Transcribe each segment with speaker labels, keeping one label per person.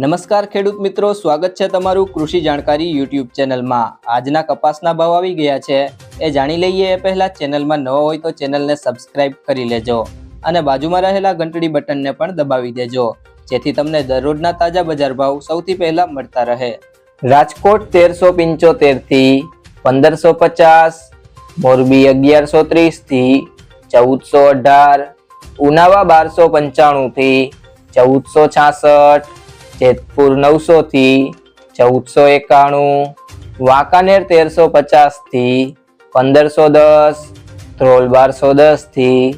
Speaker 1: નમસ્કાર ખેડૂત મિત્રો, સ્વાગત છે તમારું કૃષિ જાણકારી યુટ્યુબ ચેનલમાં. આજના કપાસના ભાવ આવી ગયા છે. એ જાણી લઈએ એ પહેલાં ચેનલમાં નવો હોય તો ચેનલને સબસ્ક્રાઇબ કરી લેજો અને બાજુમાં રહેલા ઘંટડી બટનને પણ દબાવી દેજો, જેથી તમને દરરોજના તાજા બજાર ભાવ સૌથી પહેલાં મળતા રહે. રાજકોટ તેરસો પંચોતેરથી પંદરસો પચાસ, મોરબી અગિયારસો ત્રીસથી ચૌદસો અઢાર, ઉનાવા બારસો પંચાણુંથી ચૌદસો છાસઠ જેતપુર નવસો થી ચૌદસો એકાણું, વાંકાનેર તેરસો પચાસથી પંદરસો દસ, ધ્રોલ બારસો દસથી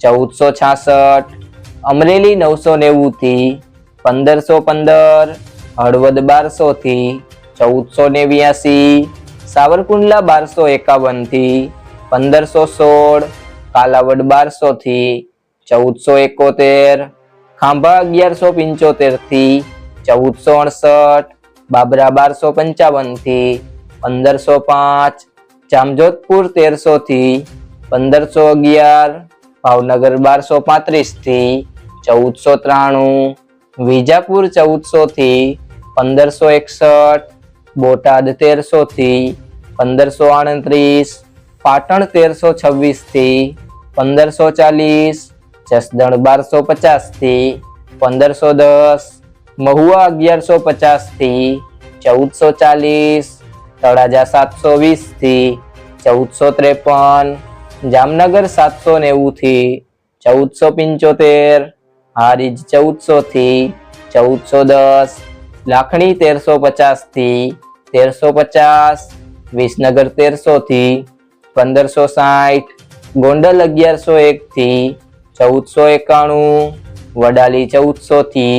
Speaker 1: ચૌદસો છાસઠ, અમરેલી નવસો નેવું થી પંદરસો પંદર, હળવદ બારસો થી ચૌદસો નેવ્યાસી, સાવરકુંડલા બારસો એકાવનથી પંદરસો સોળ, કાલાવડ બારસો થી ચૌદસો એકોતેર, ખાંભા અગિયારસો પંચોતેરથી ચૌદસો અડસઠ, બાબરા બારસો પંચાવનથી પંદરસો પાંચ, જામજોધપુર તેરસો થી પંદરસો અગિયાર, ભાવનગર બારસો પાંત્રીસથી ચૌદસો ત્રાણું, વિજાપુર ચૌદસો થી પંદરસો એકસઠ, બોટાદ તેરસો થી પંદરસો આડત્રીસ, પાટણ તેરસો છવ્વીસથી પંદરસો ચાલીસ, જસદણ બારસો પચાસથી પંદરસો દસ મહુવા અગિયારસો પચાસથી ચૌદસો ચાલીસ, તળાજા સાતસો વીસથી ચૌદસો ત્રેપન, જામનગર સાતસો નેવું થી ચૌદસો પંચોતેર, હારીજ ચૌદસો થી ચૌદસો દસ, લાખણી તેરસો પચાસથી તેરસો પચાસ, વિસનગર તેરસો થી પંદરસો સાઠ, ગોંડલ અગિયારસો એક થી ચૌદસો એકાણું, વડાલી ચૌદસો થી